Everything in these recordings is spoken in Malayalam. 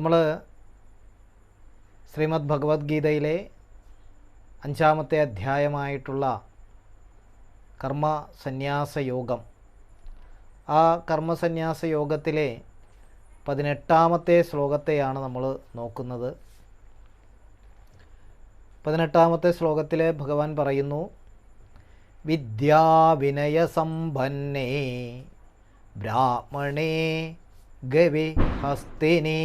നമ്മൾ ശ്രീമദ് ഭഗവത്ഗീതയിലെ അഞ്ചാമത്തെ അധ്യായമായിട്ടുള്ള കർമ്മ സന്യാസ യോഗം ആ കർമ്മസന്യാസ യോഗത്തിലെ പതിനെട്ടാമത്തെ ശ്ലോകത്തെയാണ് നമ്മൾ നോക്കുന്നത്. പതിനെട്ടാമത്തെ ശ്ലോകത്തിൽ ഭഗവാൻ പറയുന്നു വിദ്യാവിനയസമ്പന്നേ ബ്രാഹ്മണേ ഗവി ഹസ്തിനി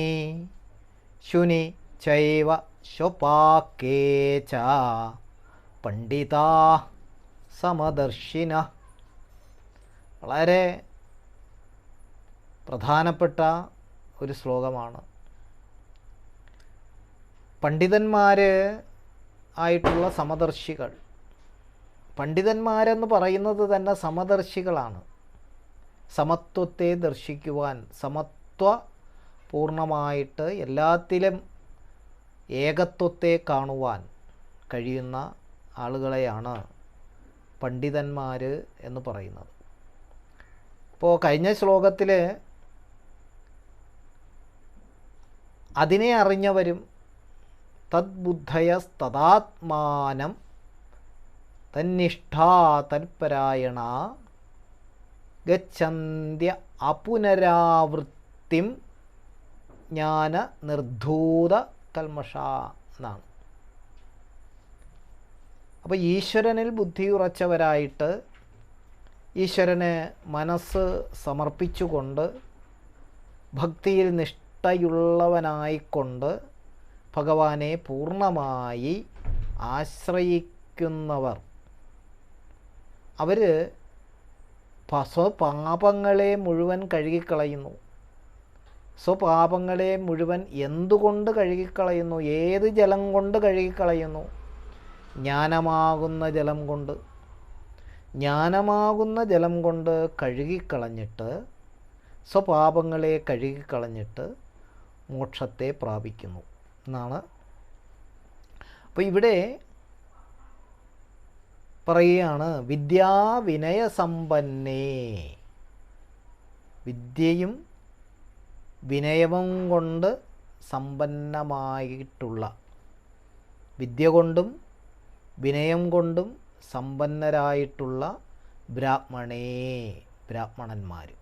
ശുനി ചൈവ ശൊപാക്കേ ച പണ്ഡിതാ സമദർശിന. വളരെ പ്രധാനപ്പെട്ട ഒരു ശ്ലോകമാണ്. പണ്ഡിതന്മാർ ആയിട്ടുള്ള സമദർശികൾ. പണ്ഡിതന്മാരെന്ന് പറയുന്നത് തന്നെ സമദർശികളാണ്. സമത്വത്തെ ദർശിക്കുവാൻ സമത്വ പൂർണമായിട്ട് എല്ലാത്തിലും ഏകത്വത്തെ കാണുവാൻ കഴിയുന്ന ആളുകളെയാണ് പണ്ഡിതന്മാർ എന്ന് പറയുന്നത്. ഇപ്പോൾ കഴിഞ്ഞ ശ്ലോകത്തിൽ അതിനെ അറിഞ്ഞവരും തദ്ബുദ്ധയസ്തദാത്മാനം തന്നിഷ്ഠാ തൽപരായണ ഗച്ഛന്ത്യ അപുനരാവൃത്തിം ജ്ഞാന നിർധൂത കൽമഷ എന്നാണ്. അപ്പോൾ ഈശ്വരനിൽ ബുദ്ധി ഉറച്ചവരായിട്ട് ഈശ്വരന് മനസ്സ് സമർപ്പിച്ചുകൊണ്ട് ഭക്തിയിൽ നിഷ്ഠയുള്ളവനായിക്കൊണ്ട് ഭഗവാനെ പൂർണമായി ആശ്രയിക്കുന്നവർ. അവർ സ്വപാപങ്ങളെ മുഴുവൻ കഴുകിക്കളയുന്നു. സ്വപാപങ്ങളെ മുഴുവൻ എന്തുകൊണ്ട് കഴുകിക്കളയുന്നു? ഏത് ജലം കൊണ്ട് കഴുകിക്കളയുന്നു? ജ്ഞാനമാകുന്ന ജലം കൊണ്ട്. ജ്ഞാനമാകുന്ന ജലം കൊണ്ട് കഴുകിക്കളഞ്ഞിട്ട് സ്വപാപങ്ങളെ കഴുകിക്കളഞ്ഞിട്ട് മോക്ഷത്തെ പ്രാപിക്കുന്നു. എന്നാണ്. അപ്പോൾ ഇവിടെ പറയുകയാണ് വിദ്യാവിനയസമ്പന്നേ. വിദ്യയും വിനയവും കൊണ്ട് സമ്പന്നമായിട്ടുള്ള വിദ്യ കൊണ്ടും വിനയം കൊണ്ടും സമ്പന്നരായിട്ടുള്ള ബ്രാഹ്മണേ ബ്രാഹ്മണന്മാർ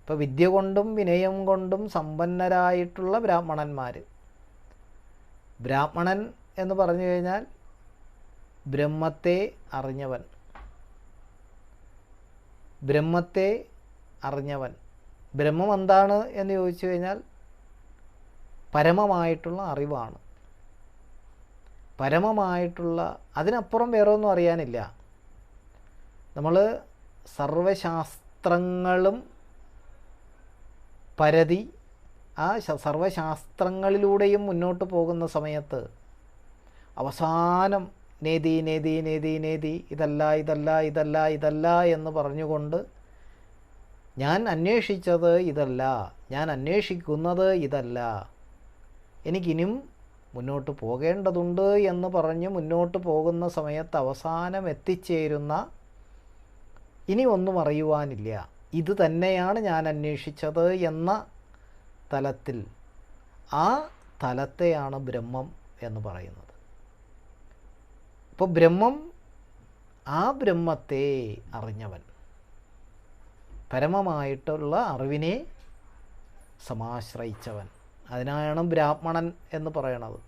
ഇപ്പോൾ വിദ്യ കൊണ്ടും വിനയം കൊണ്ടും സമ്പന്നരായിട്ടുള്ള ബ്രാഹ്മണന്മാർ ബ്രാഹ്മണൻ എന്ന് പറഞ്ഞു കഴിഞ്ഞാൽ ബ്രഹ്മത്തെ അറിഞ്ഞവൻ. ബ്രഹ്മത്തെ അറിഞ്ഞവൻ. ബ്രഹ്മം എന്താണ് എന്ന് ചോദിച്ചു കഴിഞ്ഞാൽ പരമമായിട്ടുള്ള അറിവാണ്. പരമമായിട്ടുള്ള അതിനപ്പുറം വേറെ ഒന്നും അറിയാനില്ല. നമ്മൾ സർവശാസ്ത്രങ്ങളും പരതി ആ സർവശാസ്ത്രങ്ങളിലൂടെയും മുന്നോട്ട് പോകുന്ന സമയത്ത് അവസാനം നേതി നേതി നേതി നേതി ഇതല്ല ഇതല്ല ഇതല്ല ഇതല്ല എന്ന് പറഞ്ഞുകൊണ്ട് ഞാൻ അന്വേഷിച്ചത് ഇതല്ല. ഞാൻ അന്വേഷിക്കുന്നത് ഇതല്ല. എനിക്കിനും മുന്നോട്ട് പോകേണ്ടതുണ്ട് എന്ന് പറഞ്ഞ് മുന്നോട്ട് പോകുന്ന സമയത്ത് അവസാനം എത്തിച്ചേരുന്ന ഇനി ഒന്നും അറിയുവാനില്ല. ഇത് തന്നെയാണ് ഞാൻ അന്വേഷിച്ചത് എന്ന തലത്തിൽ. ആ തലത്തെയാണ് ബ്രഹ്മം എന്ന് പറയുന്നത്. ഇപ്പോൾ ബ്രഹ്മം ആ ബ്രഹ്മത്തെ അറിഞ്ഞവൻ. പരമമായിട്ടുള്ള അറിവിനെ സമാശ്രയിച്ചവൻ. അതിനാണ് ബ്രാഹ്മണൻ എന്ന് പറയണത്.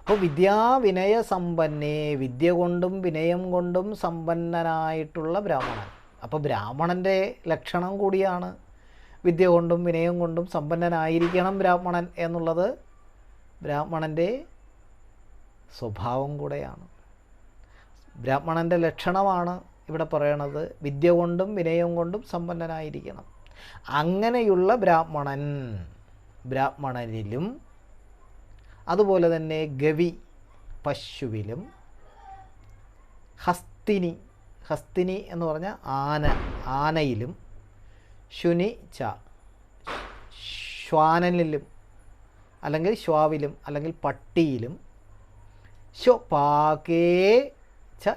അപ്പോൾ വിദ്യാവിനയ സമ്പന്നേ വിദ്യ കൊണ്ടും വിനയം കൊണ്ടും സമ്പന്നനായിട്ടുള്ള ബ്രാഹ്മണൻ. അപ്പോൾ ബ്രാഹ്മണന്റെ ലക്ഷണം കൂടിയാണ് വിദ്യ കൊണ്ടും വിനയം കൊണ്ടും സമ്പന്നനായിരിക്കണം ബ്രാഹ്മണൻ എന്നുള്ളത്. ബ്രാഹ്മണന്റെ സ്വഭാവം കൂടെയാണ്. ബ്രാഹ്മണന്റെ ലക്ഷണമാണ് ഇവിടെ പറയണത്. വിദ്യ കൊണ്ടും വിനയം കൊണ്ടും സമ്പന്നനായിരിക്കണം. അങ്ങനെയുള്ള ബ്രാഹ്മണൻ ബ്രാഹ്മണനിലും അതുപോലെ തന്നെ ഗവി പശുവിലും ഹസ്തിനി ഹസ്തിനി എന്ന് പറഞ്ഞ ആന ആനയിലും ശുനി ച ശ്വാനനിലും അല്ലെങ്കിൽ ശ്വാവിലും അല്ലെങ്കിൽ പട്ടിയിലും ശ്വപാകേ ച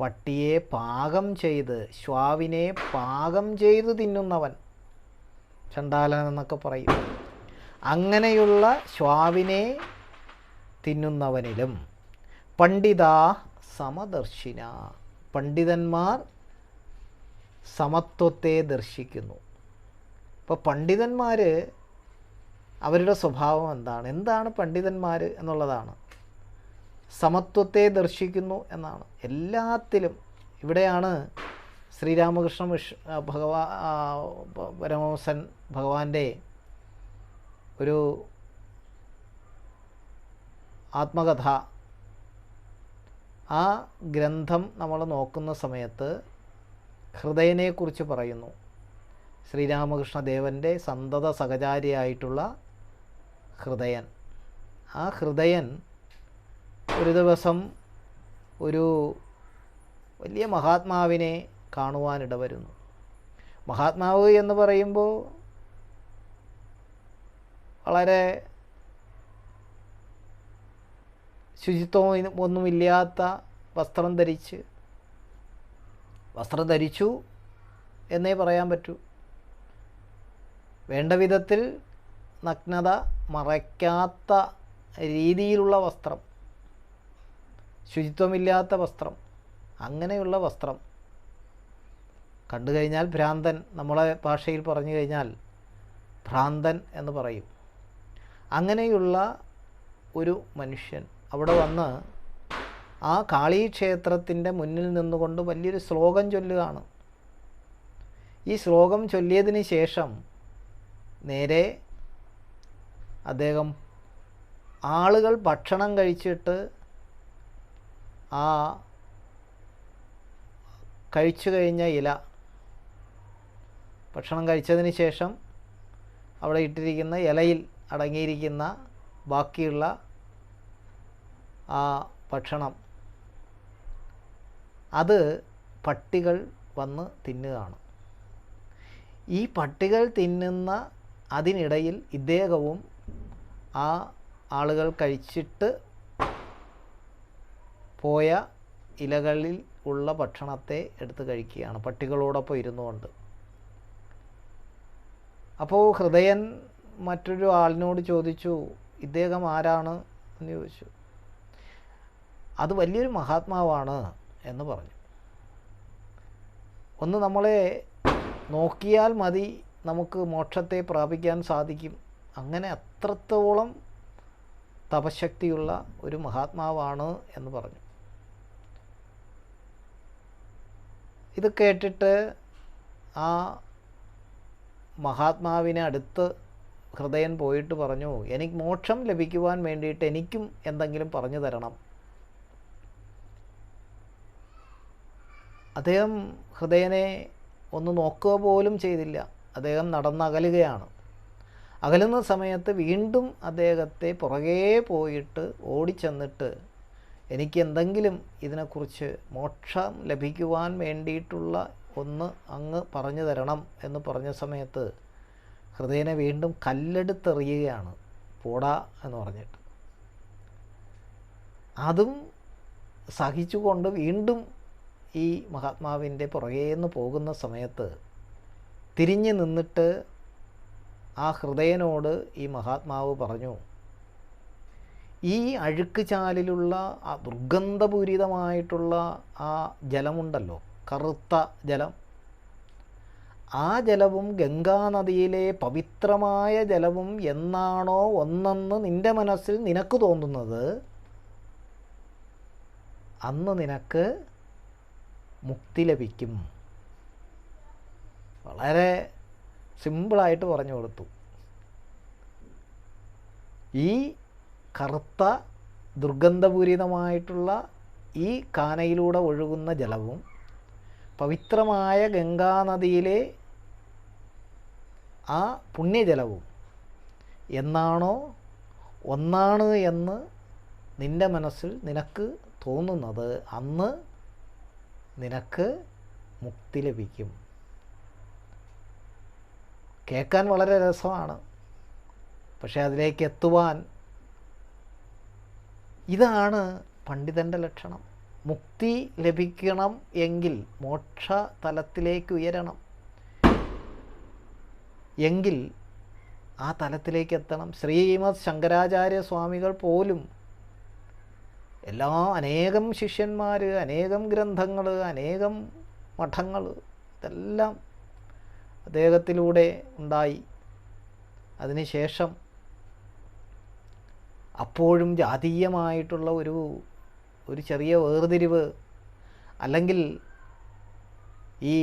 പട്ടിയെ പാകം ചെയ്ത് ശ്വാവിനെ പാകം ചെയ്ത് തിന്നുന്നവൻ ചണ്ടാലൻ എന്നൊക്കെ പറയും. അങ്ങനെയുള്ള ശ്വാവിനെ തിന്നുന്നവനിലും പണ്ഡിതാ സമദർശിന. പണ്ഡിതന്മാർ സമത്വത്തെ ദർശിക്കുന്നു. ഇപ്പോൾ പണ്ഡിതന്മാർ അവരുടെ സ്വഭാവം എന്താണ്? എന്താണ് പണ്ഡിതന്മാർ എന്നുള്ളതാണ്. സമത്വത്തെ ദർശിക്കുന്നു എന്നാണ്. എല്ലാത്തിലും ഇവിടെയാണ് ശ്രീരാമകൃഷ്ണ മിഷ് ഭഗവാ പരമഹംസൻ ഭഗവാന്റെ ഒരു ആത്മകഥ. ആ ഗ്രന്ഥം നമ്മൾ നോക്കുന്ന സമയത്ത് ഹൃദയനെക്കുറിച്ച് പറയുന്നു. ശ്രീരാമകൃഷ്ണദേവന്റെ സന്തത സഹചാരിയായിട്ടുള്ള ഹൃദയൻ. ആ ഹൃദയൻ ഒരു ദിവസം ഒരു വലിയ മഹാത്മാവിനെ കാണുവാനിട വരുന്നു മഹാത്മാവ് എന്ന് പറയുമ്പോൾ വളരെ ശുചിത്വം ഒന്നുമില്ലാത്ത വസ്ത്രം ധരിച്ച് വസ്ത്രം ധരിച്ചു എന്നേ പറയാൻ പറ്റൂ. വേണ്ട വിധത്തിൽ നഗ്നത മറയ്ക്കാത്ത രീതിയിലുള്ള വസ്ത്രം ശുചിത്വമില്ലാത്ത വസ്ത്രം അങ്ങനെയുള്ള വസ്ത്രം. കണ്ടു കഴിഞ്ഞാൽ ഭ്രാന്തൻ നമ്മളെ ഭാഷയിൽ പറഞ്ഞു കഴിഞ്ഞാൽ ഭ്രാന്തൻ എന്ന് പറയും. അങ്ങനെയുള്ള ഒരു മനുഷ്യൻ അവിടെ വന്ന് ആ കാളീക്ഷേത്രത്തിന്റെ മുന്നിൽ നിന്നുകൊണ്ട് വലിയൊരു ശ്ലോകം ചൊല്ലുകയാണ്. ഈ ശ്ലോകം ചൊല്ലിയതിന് ശേഷം നേരെ അദ്ദേഹം ആളുകൾ ഭക്ഷണം കഴിച്ചിട്ട് ആ കഴിച്ചു കഴിഞ്ഞ ഇല ഭക്ഷണം കഴിച്ചതിന് ശേഷം അവിടെ ഇട്ടിരിക്കുന്ന ഇലയിൽ അടങ്ങിയിരിക്കുന്ന ബാക്കിയുള്ള ആ ഭക്ഷണം. അത് പട്ടികൾ വന്ന് തിന്നുകയാണ്. ഈ പട്ടികൾ തിന്നുന്ന അതിനിടയിൽ ഇദ്ദേഹവും ആ ആളുകൾ കഴിച്ചിട്ട് പോയ ഇലകളിൽ ഉള്ള ഭക്ഷണത്തെ എടുത്ത് കഴിക്കുകയാണ്. പട്ടികളോടൊപ്പം ഇരുന്നുകൊണ്ട്. അപ്പോൾ ഹൃദയൻ മറ്റൊരു ആളിനോട് ചോദിച്ചു ഇദ്ദേഹം ആരാണ്? എന്ന് ചോദിച്ചു. അത് വലിയൊരു മഹാത്മാവാണ് എന്ന് പറഞ്ഞു. ഒന്ന് നമ്മളെ നോക്കിയാൽ മതി നമുക്ക് മോക്ഷത്തെ പ്രാപിക്കാൻ സാധിക്കും. അങ്ങനെ അത്രത്തോളം തപശക്തിയുള്ള ഒരു മഹാത്മാവാണ് എന്ന് പറഞ്ഞു. ഇത് കേട്ടിട്ട് ആ മഹാത്മാവിനെ അടുത്ത് ഹൃദയൻ പോയിട്ട് പറഞ്ഞു എനിക്ക് മോക്ഷം ലഭിക്കുവാൻ വേണ്ടിയിട്ട് എനിക്കും എന്തെങ്കിലും പറഞ്ഞു തരണം. അദ്ദേഹം ഹൃദയനെ ഒന്ന് നോക്കുക പോലും ചെയ്തില്ല. അദ്ദേഹം നടന്നകലുകയാണ്. അകലുന്ന സമയത്ത് വീണ്ടും അദ്ദേഹത്തെ പുറകേ പോയിട്ട് ഓടിച്ചെന്നിട്ട് എനിക്ക് എന്തെങ്കിലും ഇതിനെക്കുറിച്ച് മോക്ഷം ലഭിക്കുവാൻ വേണ്ടിയിട്ടുള്ള ഒന്ന് അങ്ങ് പറഞ്ഞു തരണം എന്ന് പറഞ്ഞ സമയത്ത് ഹൃദയനെ വീണ്ടും കല്ലെടുത്തെറിയുകയാണ്. പോടാ എന്ന് പറഞ്ഞിട്ട്. അതും സഹിച്ചുകൊണ്ട് വീണ്ടും ഈ മഹാത്മാവിന്റെ പുറകേന്ന് പോകുന്ന സമയത്ത് തിരിഞ്ഞു നിന്നിട്ട് ആ ഹൃദയനോട് ഈ മഹാത്മാവ് പറഞ്ഞു ഈ അഴുക്ക് ചാലിലുള്ള ആ ദുർഗന്ധപൂരിതമായിട്ടുള്ള ആ ജലമുണ്ടല്ലോ കറുത്ത ജലം ആ ജലവും ഗംഗാനദിയിലെ പവിത്രമായ ജലവും എന്നാണോ ഒന്നെന്ന് നിന്റെ മനസ്സിൽ നിനക്ക് തോന്നുന്നത്? അന്ന് നിനക്ക് മുക്തി ലഭിക്കും. വളരെ സിമ്പിളായിട്ട് പറഞ്ഞു കൊടുത്തു. ഈ കറുത്ത ദുർഗന്ധപൂരിതമായിട്ടുള്ള ഈ കാനയിലൂടെ ഒഴുകുന്ന ജലവും പവിത്രമായ ഗംഗാനദിയിലെ ആ പുണ്യജലവും എന്നാണോ ഒന്നാണ് എന്ന് നിന്റെ മനസ്സിൽ നിനക്ക് തോന്നുന്നത്? അന്ന് നിനക്ക് മുക്തി ലഭിക്കും. കേൾക്കാൻ വളരെ രസമാണ്. പക്ഷേ അതിലേക്ക് എത്തുവാൻ ഇതാണ് പണ്ഡിതന്റെ ലക്ഷണം. മുക്തി ലഭിക്കണം എങ്കിൽ മോക്ഷ തലത്തിലേക്ക് ഉയരണം. എങ്കിൽ ആ തലത്തിലേക്ക് എത്തണം. ശ്രീമദ് ശങ്കരാചാര്യ സ്വാമികൾ പോലും എല്ലാ അനേകം ശിഷ്യന്മാർ അനേകം ഗ്രന്ഥങ്ങൾ അനേകം മഠങ്ങൾ ഇതെല്ലാം അദ്ദേഹത്തിലൂടെ ഉണ്ടായി. അതിനുശേഷം അപ്പോഴും ജാതീയമായിട്ടുള്ള ഒരു ഒരു ചെറിയ വേർതിരിവ് അല്ലെങ്കിൽ ഈ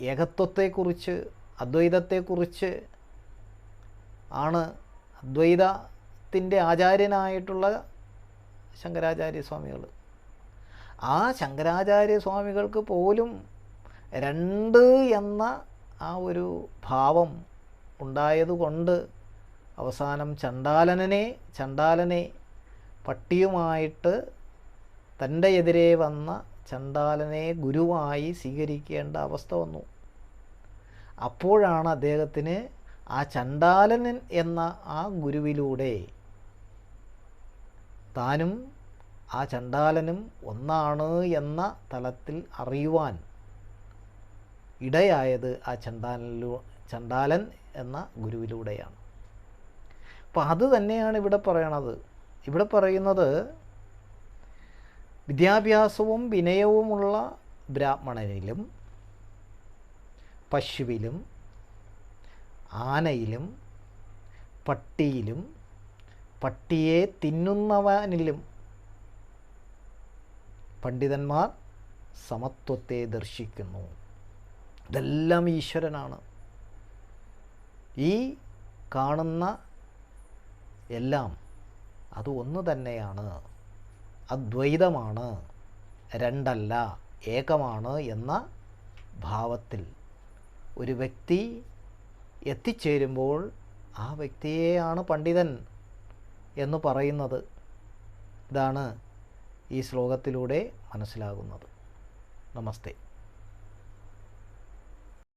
ഏകത്വത്തെക്കുറിച്ച് അദ്വൈതത്തെക്കുറിച്ച് ആണ് അദ്വൈതത്തിന്റെ ആചാര്യനായിട്ടുള്ള ശങ്കരാചാര്യ സ്വാമികൾ. ആ ശങ്കരാചാര്യ സ്വാമികൾക്ക് പോലും രണ്ട് എന്ന ആ ഒരു ഭാവം ഉണ്ടായതുകൊണ്ട് അവസാനം ചണ്ടാലനെ ചണ്ടാലനെ പട്ടിയുമായിട്ട് തന്റെ എതിരെ വന്ന ചണ്ടാലനെ ഗുരുവായി സ്വീകരിക്കേണ്ട അവസ്ഥ വന്നു. അപ്പോഴാണ് അദ്ദേഹത്തിന് ആ ചണ്ടാലനൻ എന്ന ആ ഗുരുവിലൂടെ താനും ആ ചണ്ടാലനും ഒന്നാണ് എന്ന തലത്തിൽ അറിയുവാൻ ഇടയായത് ആ ചണ്ടാലനിലൂ ചണ്ടാലൻ എന്ന ഗുരുവിലൂടെയാണ്. അപ്പം അത് തന്നെയാണ് ഇവിടെ പറയണത്. ഇവിടെ പറയുന്നത് വിദ്യാഭ്യാസവും വിനയവുമുള്ള ബ്രാഹ്മണനിലും പശുവിലും ആനയിലും പട്ടിയിലും പട്ടിയെ തിന്നുന്നവനിലും പണ്ഡിതന്മാർ സമത്വത്തെ ദർശിക്കുന്നു. ഇതെല്ലാം ഈശ്വരനാണ്. ഈ കാണുന്ന എല്ലാം അത് ഒന്ന് തന്നെയാണ്. അദ്വൈതമാണ്. രണ്ടല്ല ഏകമാണ് എന്ന ഭാവത്തിൽ ഒരു വ്യക്തി എത്തിച്ചേരുമ്പോൾ ആ വ്യക്തിയെയാണ് പണ്ഡിതൻ എന്ന് പറയുന്നത്. ഇതാണ് ഈ ശ്ലോകത്തിലൂടെ മനസ്സിലാകുന്നത്. നമസ്തേ.